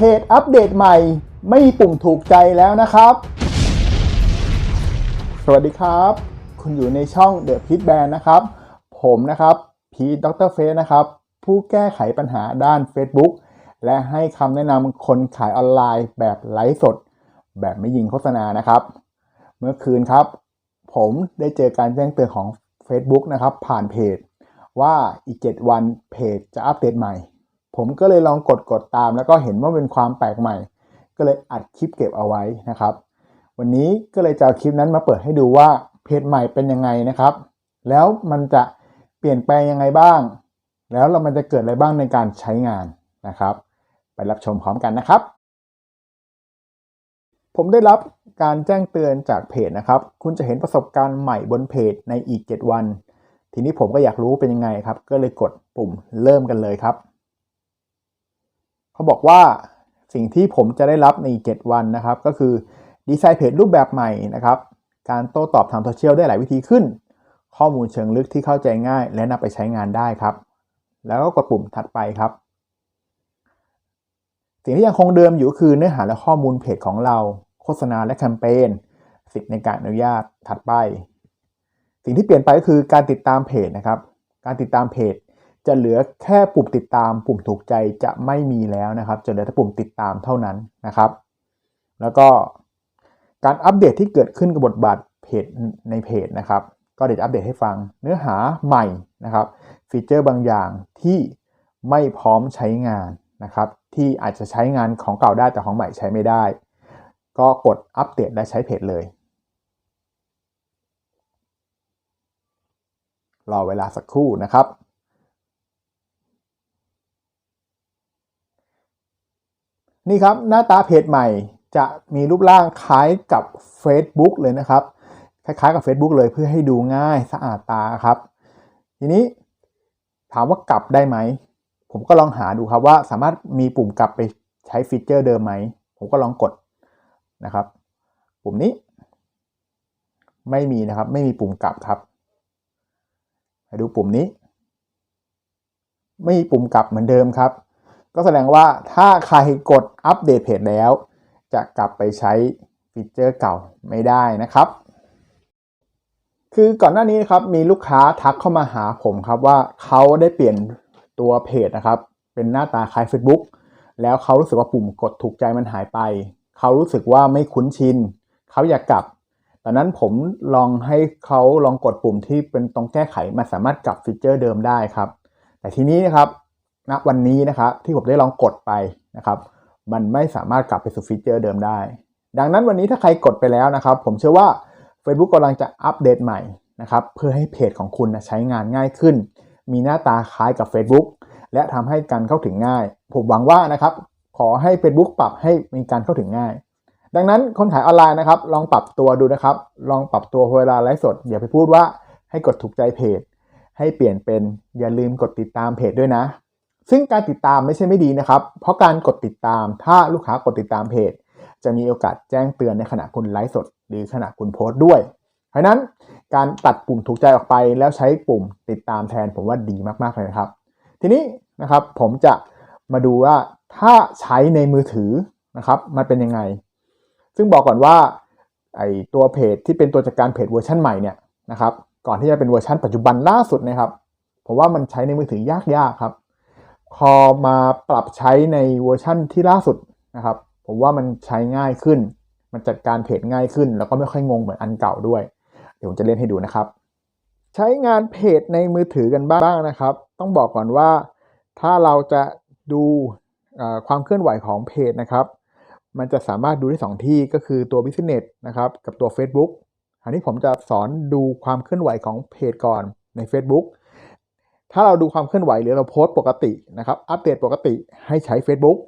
เพจอัปเดตใหม่ไม่มีปุ่มถูกใจแล้วนะครับ สวัสดีครับ คุณอยู่ในช่อง The p e t Band นะครับ ผมนะครับพีทดรเฟสนะครับ ผู้แก้ไขปัญหาด้าน Facebook และให้คำแนะนำคนขายออนไลน์แบบไลฟ์สด แบบไม่ยิงโฆษณานะครับ เมื่อคืนครับ ผมได้เจอการแจ้งเตือนของ Facebook นะครับ ผ่านเพจ ว่าอีก 7 วันเพจจะอัปเดตใหม่ ผมก็เลยลองกดกดตาม แล้วก็เห็นว่าเป็นความแปลกใหม่ ก็เลยอัดคลิปเก็บเอาไว้นะครับ วันนี้ก็เลยจะเอาคลิปนั้นมาเปิดให้ดูว่าเพจใหม่เป็นยังไงนะครับ แล้วมันจะเปลี่ยนแปลงยังไงบ้าง แล้วเรามันจะเกิดอะไรบ้างในการใช้งานนะครับ ไปรับชมพร้อมกันนะครับ ผมได้รับการแจ้งเตือนจากเพจนะครับ คุณจะเห็นประสบการณ์ใหม่บนเพจในอีก 7 วัน ทีนี้ผมก็อยากรู้เป็นยังไงครับ ก็เลยกดปุ่มเริ่มกันเลยครับ เขาบอกว่าสิ่งที่ผมจะได้รับใน 7 วันนะครับ ก็คือดีไซน์เพจรูปแบบใหม่นะครับ การโต้ตอบทางโซเชียลได้หลายวิธีขึ้น ข้อมูลเชิงลึกที่เข้าใจง่าย และนำไปใช้งานได้ครับ แล้วก็กดปุ่มถัดไปครับ สิ่งที่ยังคงเดิมอยู่คือเนื้อหาและข้อมูลเพจของเรา โฆษณาและแคมเปญสิทธิในการอนุญาตถัดไป สิ่งที่เปลี่ยนไปก็คือการติดตามเพจนะครับ การติดตามเพจ จะเหลือแค่ปุ่มติดตาม ปุ่มถูกใจจะไม่มีแล้วนะครับ จะเหลือแต่ปุ่มติดตามเท่านั้นนะครับ แล้วก็การอัปเดตที่เกิดขึ้นกับบทบาทเพจในเพจนะครับ ก็เดี๋ยวจะอัปเดตให้ฟังเนื้อหาใหม่นะครับ ฟีเจอร์บางอย่างที่ไม่พร้อมใช้งานนะครับ ที่อาจจะใช้งานของเก่าได้แต่ของใหม่ใช้ไม่ได้ ก็กดอัปเดตและใช้เพจเลยรอเวลาสักครู่นะครับ นี่ครับหน้าตาเพจใหม่จะมีรูปร่างคล้ายกับ Facebook เลยนะครับ คล้ายๆกับ Facebook เลยเพื่อให้ดูง่ายสะอาดตาครับ ทีนี้ถามว่ากลับได้ไหม ผมก็ลองหาดูครับว่าสามารถมีปุ่มกลับไปใช้ฟีเจอร์เดิมไหม ผมก็ลองกดนะครับ ปุ่มนี้ ไม่มีนะครับ ไม่มีปุ่มกลับครับไปดูปุ่มนี้ ไม่มีปุ่มกลับเหมือนเดิมครับ ก็แสดงว่าถ้าใครกดอัปเดตเพจแล้ว จะกลับไปใช้ฟีเจอร์เก่าไม่ได้นะครับ คือก่อนหน้านี้นะครับมีลูกค้าทักเข้ามาหาผมครับว่าเขาได้เปลี่ยนตัวเพจนะครับ เป็นหน้าตาคล้าย Facebook แล้วเขารู้สึกว่าปุ่มกดถูกใจมันหายไป เขารู้สึกว่าไม่คุ้นชิน เขาอยากกลับ ตอนนั้นผมลองให้เขาลองกดปุ่มที่เป็นตรงแก้ไข มันสามารถกลับฟีเจอร์เดิมได้ครับ แต่ทีนี้นะครับ ณวันนี้นะครับที่ผมได้ลองกดไปนะครับ มันไม่สามารถกลับไปสู่ฟีเจอร์เดิมได้ ดังนั้นวันนี้ถ้าใครกดไปแล้วนะครับ ผมเชื่อว่า Facebook กำลังจะอัปเดตใหม่นะครับเพื่อให้เพจของคุณนะใช้งานง่ายขึ้น มีหน้าตาคล้ายกับ Facebook และทำให้การเข้าถึงง่าย ผมหวังว่านะครับขอให้ Facebook ปรับให้มีการเข้าถึงง่าย ดังนั้นคนขายออนไลน์นะครับ ลองปรับตัวดูนะครับ ลองปรับตัวเวลาไลฟ์สด อย่าไปพูดว่าให้กดถูกใจเพจ ให้เปลี่ยนเป็นอย่าลืมกดติดตามเพจด้วยนะ ซึ่งการติดตามไม่ใช่ไม่ดีนะครับ เพราะการกดติดตามถ้าลูกค้ากดติดตามเพจ จะมีโอกาสแจ้งเตือนในขณะคุณไลฟ์สด หรือขณะคุณโพสต์ด้วยเพราะนั้นการตัดปุ่มถูกใจออกไป แล้วใช้ปุ่มติดตามแทนผมว่าดีมากๆเลยนะครับ ทีนี้นะครับผมจะมาดูว่าถ้าใช้ในมือถือนะครับมันเป็นยังไง ซึ่งบอกก่อนว่าไอตัวเพจที่เป็นตัวจัดการเพจเวอร์ชันใหม่เนี่ยนะครับก่อนที่จะเป็นเวอร์ชันปัจจุบันล่าสุดนะครับผมว่ามันใช้ในมือถือยากๆครับ พอมาปรับใช้ในเวอร์ชั่นที่ล่าสุดนะครับ ผมว่ามันใช้ง่ายขึ้น มันจัดการเพจง่ายขึ้น แล้วก็ไม่ค่อยงงเหมือนอันเก่าด้วย เดี๋ยวผมจะเล่นให้ดูนะครับ ใช้งานเพจในมือถือกันบ้างนะครับ ต้องบอกก่อนว่า ถ้าเราจะดูความเคลื่อนไหวของเพจนะครับ มันจะสามารถดูได้สองที่ก็คือตัว Business นะครับกับตัว Facebook อันนี้ผมจะสอนดูความเคลื่อนไหวของเพจก่อนใน Facebook ถ้าเราดูความเคลื่อนไหวหรือเราโพสต์ปกตินะครับ อัปเดตปกติให้ใช้ Facebook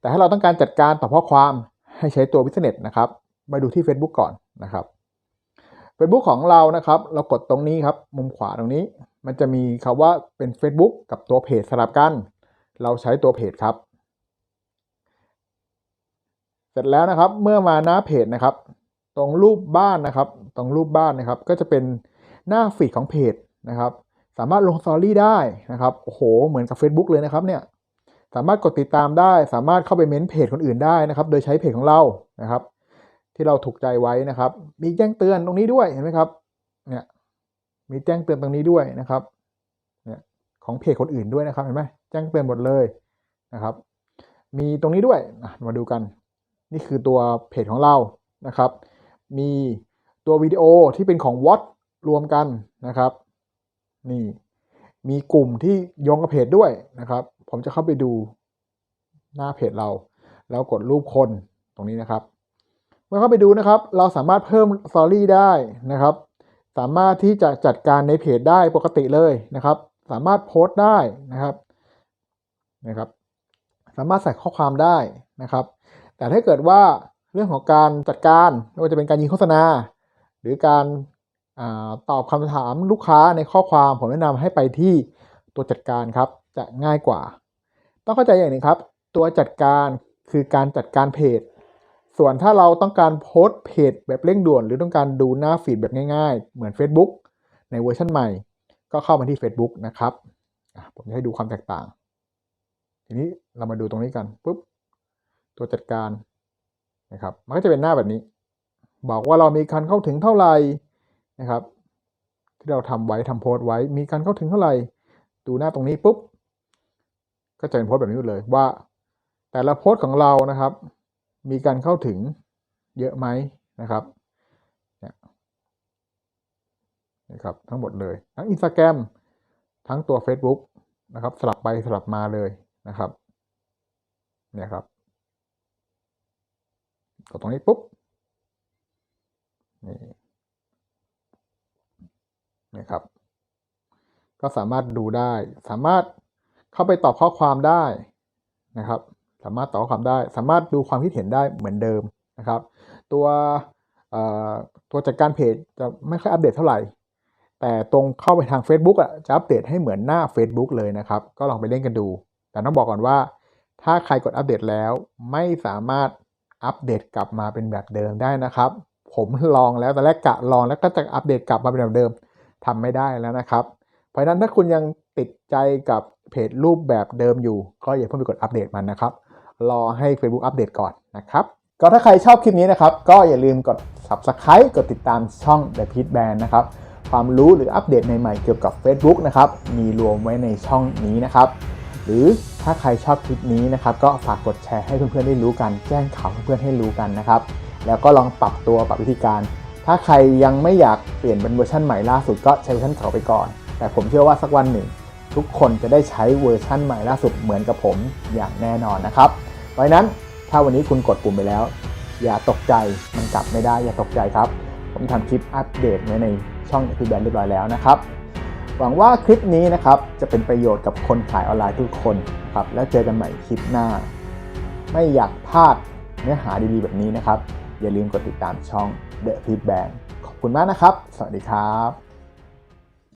แต่ถ้าเราต้องการจัดการต่อข้อความให้ใช้ตัว Business นะครับ มาดูที่ Facebook ก่อนนะครับ Facebook ของเรานะครับ เรากดตรงนี้ครับ มุมขวาตรงนี้ มันจะมีคำว่าเป็น Facebook กับตัวเพจสลับกัน เราใช้ตัวเพจครับ เสร็จแล้วนะครับ เมื่อมาหน้าเพจนะครับ ตรงรูปบ้านนะครับ ตรงรูปบ้านนะครับ ก็จะเป็นหน้าฟีดของเพจนะครับ สามารถลงสตอรี่ได้นะครับโอ้โหเหมือนกับ Facebook เลยนะครับเนี่ยสามารถกดติดตามได้ สามารถเข้าไปเม้นเพจคนอื่นได้นะครับ โดยใช้เพจของเรานะครับ ที่เราถูกใจไว้นะครับ มีแจ้งเตือนตรงนี้ด้วยเห็นไหมครับเนี่ยมีแจ้งเตือนตรงนี้ด้วยนะครับเนี่ยของเพจคนอื่นด้วยนะครับเห็นไหมแจ้งเตือนหมดเลยนะครับ มีตรงนี้ด้วยมาดูกัน นี่คือตัวเพจของเรานะครับ มีตัววิดีโอที่เป็นของ w a t รวมกันนะครับ นี่ มีกลุ่มที่โยงกับเพจด้วยนะครับ ผมจะเข้าไปดูหน้าเพจเรา แล้วกดรูปคนตรงนี้นะครับ เมื่อเข้าไปดูนะครับ เราสามารถเพิ่มสตอรี่ได้นะครับ สามารถที่จะจัดการในเพจได้ปกติเลยนะครับ สามารถโพสต์ได้นะครับนะครับ สามารถใส่ข้อความได้นะครับ แต่ถ้าเกิดว่าเรื่องของการจัดการไม่ว่าจะเป็นการยิงโฆษณา หรือการ ตอบคำถามลูกค้าในข้อความผมแนะนำให้ไปที่ตัวจัดการครับจะง่ายกว่า ต้องเข้าใจอย่างหนึงครับ ตัวจัดการคือการจัดการเพจ ส่วนถ้าเราต้องการโพสต์เพจแบบเร่งด่วน หรือต้องการดูหน้าฟีดแบบง่ายๆ เหมือน Facebook ในเวอร์ชันใหม่ ก็เข้ามาที่ Facebook นะครับผมจะให้ดูความแตกต่าง ทีนี้เรามาดูตรงนี้กันปุ๊บตัวจัดการนะครับ มันก็จะเป็นหน้าแบบนี้ บอกว่าเรามีการเข้าถึงเท่าไหร่ นะครับ ที่เราทำไว้ทำโพสต์ไว้ มีการเข้าถึงเท่าไหร่ ดูหน้าตรงนี้ปุ๊บ ก็จะเป็นโพสต์แบบนี้เลยว่า แต่ละโพสต์ของเรานะครับ มีการเข้าถึงเยอะไหมนะครับเนี่ยนะครับทั้งหมดเลย ทั้ง Instagram ทั้งตัว Facebook นะครับ สลับไปสลับมาเลยนะครับเนี่ยครับกดตรงนี้ปุ๊บนี่ ครับ ก็สามารถดูได้ สามารถเข้าไปตอบข้อความได้นะครับ สามารถตอบข้อความได้ สามารถดูความคิดเห็นได้เหมือนเดิมนะครับ ตัวตัวจัดการเพจจะไม่ค่อยอัปเดตเท่าไหร่ แต่ตรงเข้าไปทาง Facebook อะจะอัปเดตให้เหมือนหน้า Facebook เลยนะครับ ก็ลองไปเล่นกันดู แต่ต้องบอกก่อนว่า ถ้าใครกดอัปเดตแล้ว ไม่สามารถอัปเดตกลับมาเป็นแบบเดิมได้นะครับ ผมลองแล้วแต่แรกกะลองแล้วก็จะอัปเดตกลับมาเป็นแบบเดิม ทำไม่ได้แล้วนะครับ เพราะฉะนั้นถ้าคุณยังติดใจกับเพจรูปแบบเดิมอยู่ ก็อย่าเพิ่งไปกดอัปเดตมันนะครับ รอให้ Facebook อัปเดตก่อนนะครับก็ถ้าใครชอบคลิปนี้นะครับ ก็อย่าลืมกด Subscribe กดติดตามช่อง The Pit Band นะครับ ความรู้หรืออัปเดตใหม่ๆเกี่ยวกับ Facebook นะครับ มีรวมไว้ในช่องนี้นะครับ หรือถ้าใครชอบคลิปนี้นะครับ ก็ฝากกดแชร์ให้เพื่อนๆได้รู้กัน แจ้งข่าวเพื่อนๆให้รู้กันนะครับ แล้วก็ลองปรับตัวปรับวิธีการ ถ้าใครยังไม่อยากเปลี่ยนเป็นเวอร์ชันใหม่ล่าสุดก็ใช้เวอร์ชันเก่าไปก่อน แต่ผมเชื่อว่าสักวันหนึ่ง ทุกคนจะได้ใช้เวอร์ชันใหม่ล่าสุดเหมือนกับผมอย่างแน่นอนนะครับ เพราะนั้นถ้าวันนี้คุณกดปุ่มไปแล้ว อย่าตกใจมันกลับไม่ได้อย่าตกใจครับ ผมทำคลิปอัปเดตไว้ในช่องคือแบนเรียบร้อยแล้วนะครับ หวังว่าคลิปนี้นะครับจะเป็นประโยชน์กับคนขายออนไลน์ทุกคนครับแล้วเจอกันใหม่คลิปหน้า ไม่อยากพลาดเนื้อหาดีๆแบบนี้นะครับ อย่าลืมกดติดตามช่อง The Feedback ขอบคุณมากนะครับ สวัสดีครับ